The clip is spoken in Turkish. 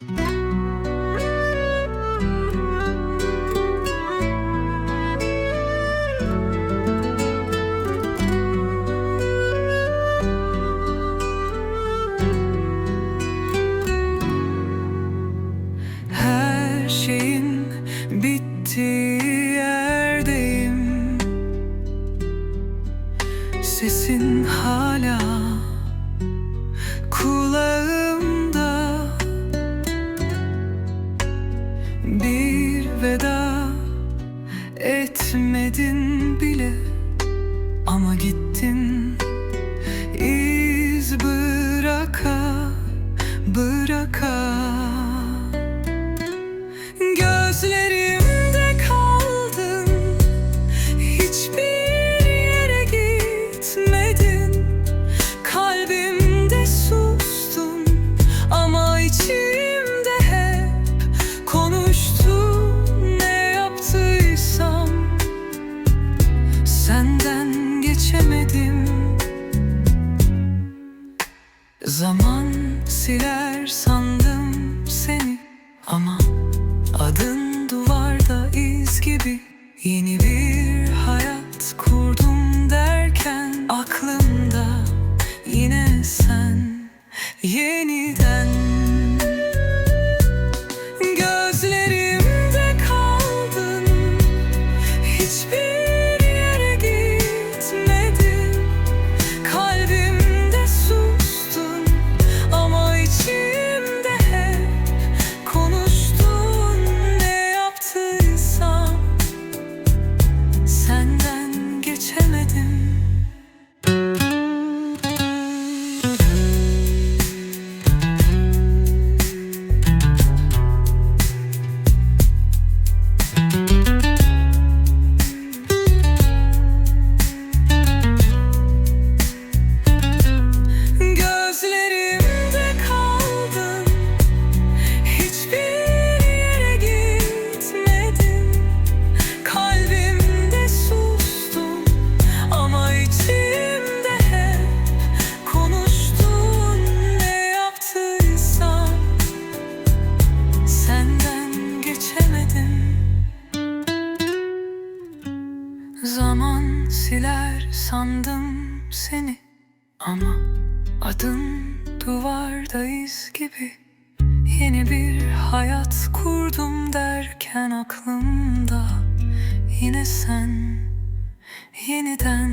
Her şeyin bittiği yerdeyim. Sesin hala Bir veda etmedin bile Ama gittin. İz bıraka bıraka Zaman siler sandım seni ama adın duvarda iz gibi. Yeni bir hayat kurdum derken aklımda yine sen. Yeniden Zaman siler sandım seni ama adın duvarda iz gibi. Yeni bir hayat kurdum derken aklımda Yine sen yeniden